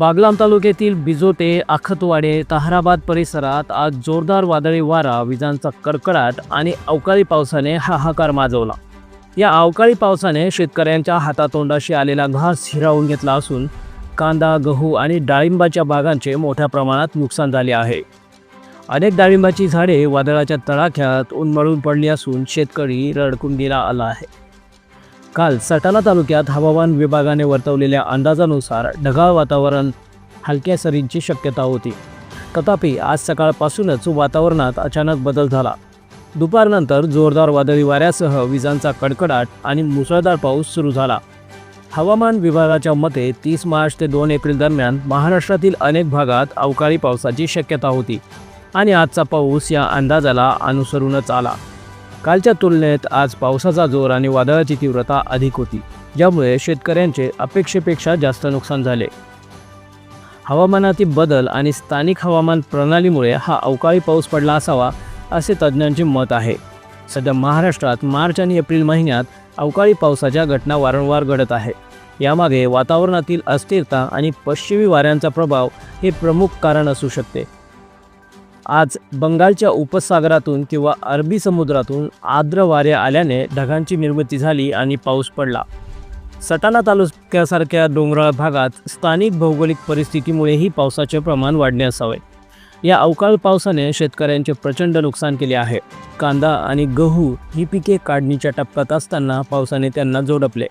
बागलाम तालुक्यातील बिजोटे आखतवाडे ताहराबाद परिसरात आज जोरदार वादळी वारा विजांचा कडकडाट आणि अवकाळी पावसाने हाहाकार माजवला. या अवकाळी पावसाने शेतकऱ्यांच्या हातातोंडाशी आलेला घास हिरावून घेतला असून कांदा गहू आणि डाळिंबाच्या बागांचे मोठ्या प्रमाणात नुकसान झाले आहे. अनेक डाळिंबाची झाडे वादळाच्या तडाख्यात उन्मळून पडली असून शेतकरी रडकुंडीला आला आहे. काल सटाणा तालुक्यात हवामान विभागाने वर्तवलेल्या अंदाजानुसार ढगाळ वातावरण हलक्या सरींची शक्यता होती. तथापि आज सकाळपासूनच वातावरणात अचानक बदल झाला. दुपारनंतर जोरदार वादळी वाऱ्यासह विजांचा कडकडाट आणि मुसळधार पाऊस सुरू झाला. हवामान विभागाच्या मते तीस मार्च ते दोन एप्रिल दरम्यान महाराष्ट्रातील अनेक भागात अवकाळी पावसाची शक्यता होती आणि आजचा पाऊस या अंदाजाला अनुसरूनच आला. कालच्या तुलनेत आज पावसाचा जोर आणि वादळाची तीव्रता अधिक होती ज्यामुळे शेतकऱ्यांचे अपेक्षेपेक्षा जास्त नुकसान झाले. हवामानातील बदल आणि स्थानिक हवामान प्रणालीमुळे हा अवकाळी पाऊस पडला असावा असे तज्ज्ञांचे मत आहे. सध्या महाराष्ट्रात मार्च आणि एप्रिल महिन्यात अवकाळी पावसाच्या घटना वारंवार घडत आहे. यामागे वातावरणातील अस्थिरता आणि पश्चिमी वाऱ्यांचा प्रभाव हे प्रमुख कारण असू शकते. आज बंगालच्या उपसागरातून किंवा अरबी समुद्रातून आर्द्र वारे आल्याने ढगांची निर्मिती झाली आणि पाऊस पडला. सटाणा तालुक्यासारख्या डोंगराळ भागात स्थानिक भौगोलिक परिस्थितीमुळेही पावसाचे प्रमाण वाढणे असावे. या अवकाळी पावसाने शेतकऱ्यांचे प्रचंड नुकसान केले आहे. कांदा आणि गहू ही पिके काढणीच्या टप्प्यात असताना पावसाने त्यांना जोडपले.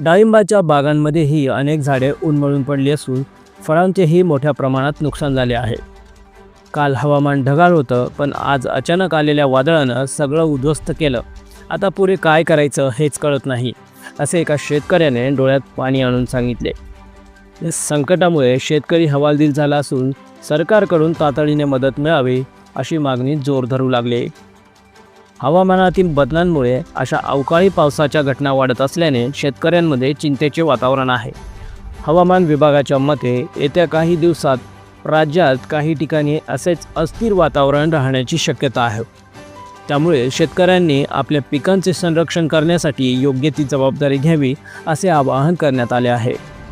डाळिंबाच्या बागांमध्येही अनेक झाडे उन्मळून पडली असून फळांचेही मोठ्या प्रमाणात नुकसान झाले आहे. काल हवामान ढगाळ होतं पण आज अचानक आलेल्या वादळानं सगळं उद्ध्वस्त केलं. आता पुढे काय करायचं हेच कळत नाही असे एका शेतकऱ्याने डोळ्यात पाणी आणून सांगितले. या संकटामुळे शेतकरी हवालदिल झाला असून सरकारकडून तातडीने मदत मिळावी अशी मागणी जोर धरू लागले. हवामानातील बदलांमुळे अशा अवकाळी पावसाच्या घटना वाढत असल्याने शेतकऱ्यांमध्ये चिंतेचे वातावरण आहे. हवामान विभागाच्या मते येत्या काही दिवसात राज्यात काही ठिकाणी असेच अस्थिर वातावरण राहण्याची शक्यता आहे. त्यामुळे शेतकऱ्यांनी आपल्या पिकांचे संरक्षण करण्यासाठी योग्य ती जबाबदारी घ्यावी असे आवाहन करण्यात आले आहे.